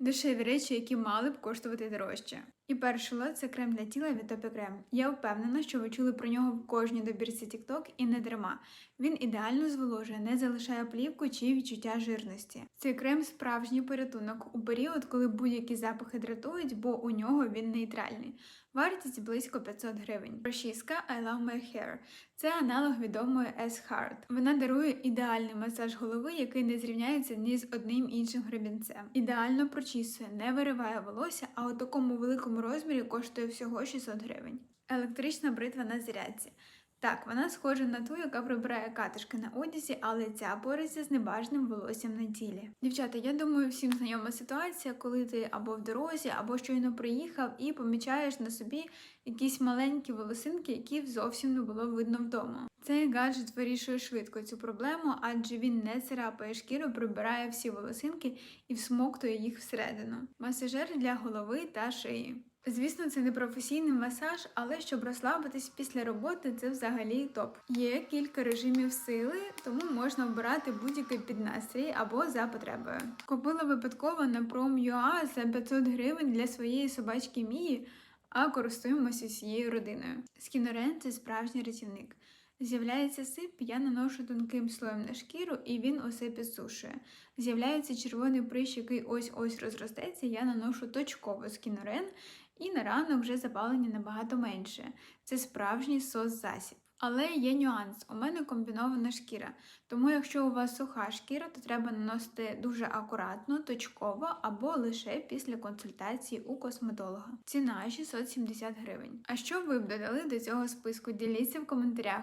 Дешеві речі, які мали б коштувати дорожче. І перший лот це крем для тіла від Topicrem. Я впевнена, що ви чули про нього в кожній добірці TikTok і не дарма. Він ідеально зволожує, не залишає плівку чи відчуття жирності. Цей крем справжній порятунок у період, коли будь-які запахи дратують, бо у нього він нейтральний. Вартість близько 500 гривень. Розчіска I Love My Hair. Це аналог відомої S-Hard. Вона дарує ідеальний масаж голови, який не зрівняється ні з одним іншим гребінцем. Ідеально прочісує, не вириває волосся, а у такому великому розмірі коштує всього 600 гривень. Електрична бритва на зарядці. Так, вона схожа на ту, яка прибирає катишки на одязі, але ця бореться з небажаним волоссям на тілі. Дівчата, я думаю, всім знайома ситуація, коли ти або в дорозі, або щойно приїхав і помічаєш на собі якісь маленькі волосинки, які зовсім не було видно вдома. Цей гаджет вирішує швидко цю проблему, адже він не царапає шкіру, прибирає всі волосинки і всмоктує їх всередину. Масажер для голови та шиї. Звісно, це не професійний масаж, але щоб розслабитись після роботи, це взагалі топ. Є кілька режимів сили, тому можна обирати будь-який під настрій або за потребою. Купила випадково на Prom.ua за 500 гривень для своєї собачки Мії, а користуємося всією родиною. Скінорен це справжній рятівник. З'являється сип, я наношу тонким слоєм на шкіру, і він усе підсушує. З'являється червоний прищ, який ось-ось розростеться, я наношу точково скінорен, і на ранок вже запалення набагато менше. Це справжній сос-засіб. Але є нюанс, у мене комбінована шкіра, тому якщо у вас суха шкіра, то треба наносити дуже акуратно, точково або лише після консультації у косметолога. Ціна 670 гривень. А що ви б додали до цього списку? Діліться в коментарях.